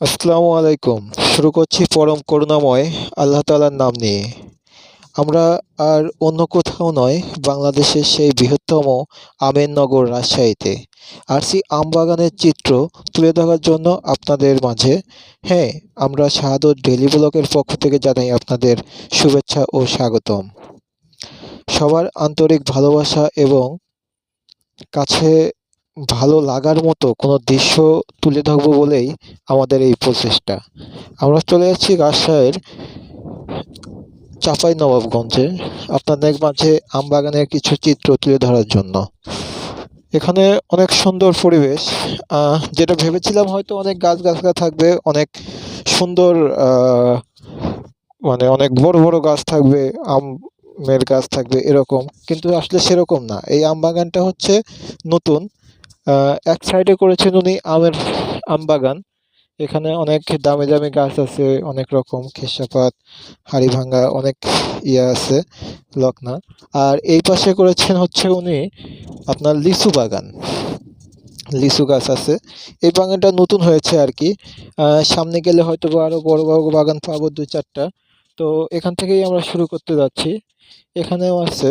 আসসালামু আলাইকুম। শুরু করছি পরম করুণাময় আল্লাহ তাআলার নাম নিয়ে। আমরা আর অন্য কোথাও নয়, বাংলাদেশের সেই বৃহত্তম আমের নগর রাজশাহীতে। আরসি আম বাগানের চিত্র তুলে ধরার জন্য আপনাদের মাঝে। হ্যাঁ আমরা শাহাদত ডেলি ব্লকের পক্ষ থেকে জানাই আপনাদের শুভেচ্ছা ও স্বাগতম। সবার আন্তরিক ভালোবাসা এবং কাছে ভালো লাগার মতো কোনো দৃশ্য তুলে ধরবো বলেই আমাদের এই প্রচেষ্টা। আমরা চলে যাচ্ছি রাজশাহীর চাপাই নবাবগঞ্জে আপনাদের মাঝে আম বাগানের কিছু চিত্র তুলে ধরার জন্য। এখানে অনেক সুন্দর পরিবেশ। যেটা ভেবেছিলাম হয়তো অনেক গাছ গাছলা থাকবে, অনেক সুন্দর মানে অনেক বড় বড় গাছ থাকবে, আমের গাছ থাকবে এরকম। কিন্তু আসলে সেরকম না। এই আম বাগানটা হচ্ছে নতুন। এক সাইডে করেছেন উনি আমের আম বাগান এখানে অনেক দামি দামি গাছ আছে, অনেক রকম খেসাপাত, হাড়িভাঙ্গা, অনেক ইয়ে আছে লকনা আর এই পাশে করেছেন হচ্ছে উনি আপনার লিচু বাগান। লিচু গাছ আছে। এই বাগানটা নতুন হয়েছে আর কি। সামনে গেলে হয়তো বা আরও বড় বড় বাগান পাবো দুই চারটা। তো এখান থেকেই আমরা শুরু করতে যাচ্ছি। এখানেও আছে।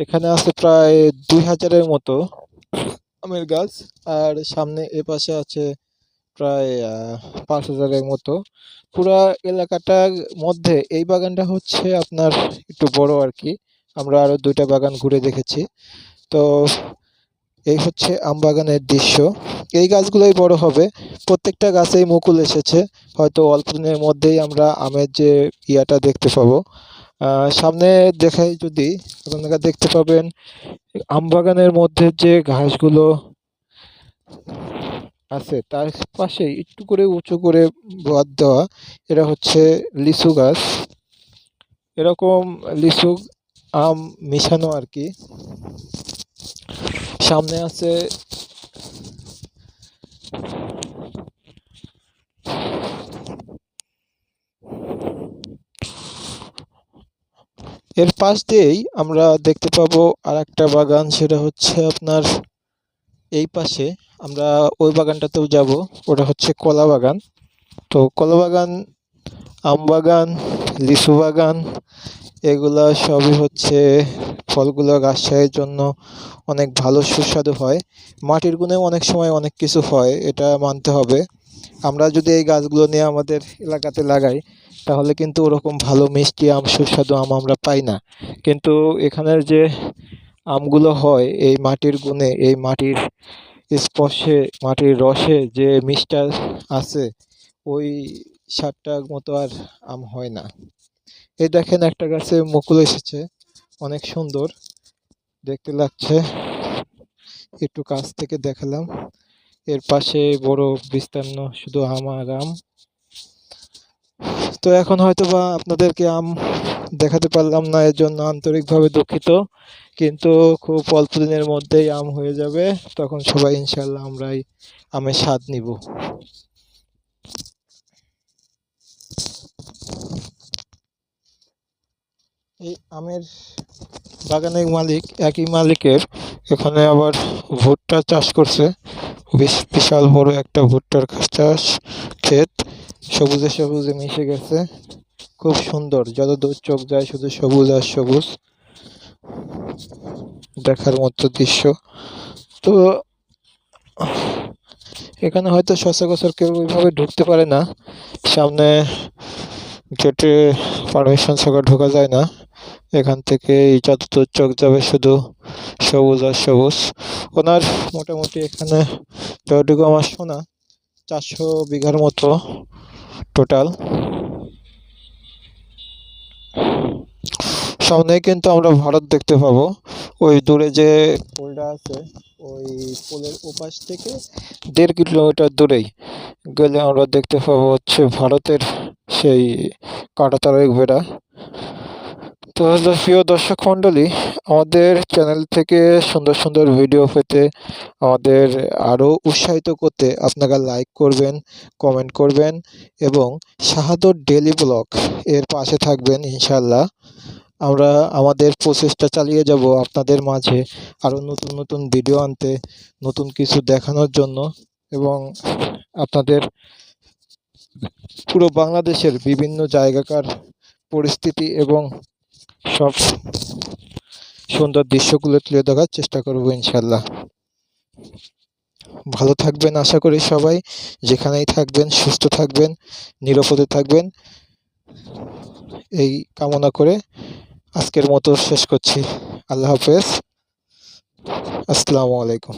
এখানে আছে প্রায় দুই হাজারের মতো আমের গাছ, আর সামনে এ পাশে আছে প্রায় পাঁচ হাজারের মতো। পুরা এলাকাটার মধ্যে এই বাগানটা হচ্ছে আপনার একটু বড় আর কি। আমরা আরও দুইটা বাগান ঘুরে দেখেছি। তো এই হচ্ছে আম বাগানের দৃশ্য। এই গাছগুলোই বড় হবে। প্রত্যেকটা গাছেই মুকুল এসেছে। হয়তো অল্প দিনের মধ্যেই আমরা আমের যে ইয়াটা দেখতে পাবো। সামনে দেখাই যদি আপনারা দেখতে পাবেন আম বাগানের মধ্যে যে ঘাসগুলো আছে, তার পাশে একটু করে উঁচু করে বাদ দেওয়া এটা হচ্ছে লিচু গাছ। এরকম লিচু আম মিশানো আর কি। সামনে আছে এর পাশ দিয়েই আমরা দেখতে পাবো আর একটা বাগান, সেটা হচ্ছে আপনার এই পাশে। আমরা ওই বাগানটাতেও যাব, ওটা হচ্ছে কলা বাগান। তো কলা বাগান, আম বাগান, লিচু বাগান, এগুলা সবই হচ্ছে ফলগুলো রাজশাহীর জন্য অনেক ভালো সুস্বাদু হয়। মাটির গুণেও অনেক সময় অনেক কিছু হয়, এটা মানতে হবে। আমরা যদি এই গাছগুলো নিয়ে আমাদের এলাকাতে লাগাই তাহলে কিন্তু ওরকম ভালো মিষ্টি আম, সুস্বাদু আম আমরা পাই না। কিন্তু এখানের যে আমগুলো হয়, এই মাটির গুণে, এই মাটির স্পর্শে, মাটির রসে যে মিষ্টি আছে, ওই স্বাদটার মতো আর আম হয় না। এই দেখেন একটা গাছে মুকুল এসেছে, অনেক সুন্দর। দেখতে লাগছে, একটু কাছ থেকে দেখালাম। এর পাশে বড় বিস্তীর্ণ শুধু আম আর আম। তো এখন হয়তো বা আপনাদেরকে আম দেখাতে পারলাম না, এর জন্য আন্তরিকভাবে দুঃখিত। কিন্তু খুব অল্প দিনের মধ্যেই আম হয়ে যাবে, তখন সবাই ইনশাল্লাহ আমরাই আমের স্বাদ নিব। এই আমের বাগানের মালিক, একই মালিকের, এখানে আবার ভুট্টা চাষ করছে। বিশাল বড় একটা ভুট্টার চাষ ক্ষেত। সবুজে সবুজে মিশে গেছে। খুব সুন্দর, যত দূর চোখ যায় শুধু সবুজ আর সবুজ দেখার মতো দৃশ্য। তো এখানে হয়তো সচরাচর কেউ ওইভাবে ঢুকতে পারে না। সামনে গেটে পারমিশন ছাড়া ঢোকা যায় না। এখান থেকে যতদূর চোখ যাবে শুধু সবুজ আর সবুজ। ওনার মোটামুটি এখানে যতটুকু আমার শোনা, চারশো বিঘার মতো টোটাল সামনে কিন্তু আমরা ভারত দেখতে পাবো। ওই দূরে যে পোলটা আছে, ওই পোলের ওপাশ থেকে দেড় কিলোমিটার দূরেই গেলে আমরা দেখতে পাবো হচ্ছে ভারতের সেই কাঁটাতারের বেড়া। তো প্রিয় দর্শক মণ্ডলী, আমাদের চ্যানেল থেকে সুন্দর সুন্দর ভিডিও পেতে আমাদের আরও উৎসাহিত করতে আপনারা লাইক করবেন কমেন্ট করবেন এবং শাহাদত ডেলি ব্লগ এর পাশে থাকবেন ইনশাল্লাহ আমরা আমাদের প্রচেষ্টা চালিয়ে যাব আপনাদের মাঝে আরও নতুন নতুন ভিডিও আনতে, নতুন কিছু দেখানোর জন্য এবং আপনাদের পুরো বাংলাদেশের বিভিন্ন জায়গাকার পরিস্থিতি এবং সব সুন্দর দৃশ্যগুলো তুলে ধরার চেষ্টা করব ইনশাল্লাহ। ভালো থাকবেন, আশা করি সবাই। যেখানেই থাকবেন, সুস্থ থাকবেন, নিরাপদে থাকবেন। এই কামনা করে আজকের মতো শেষ করছি। আল্লাহ হাফেজ। আসসালামু আলাইকুম।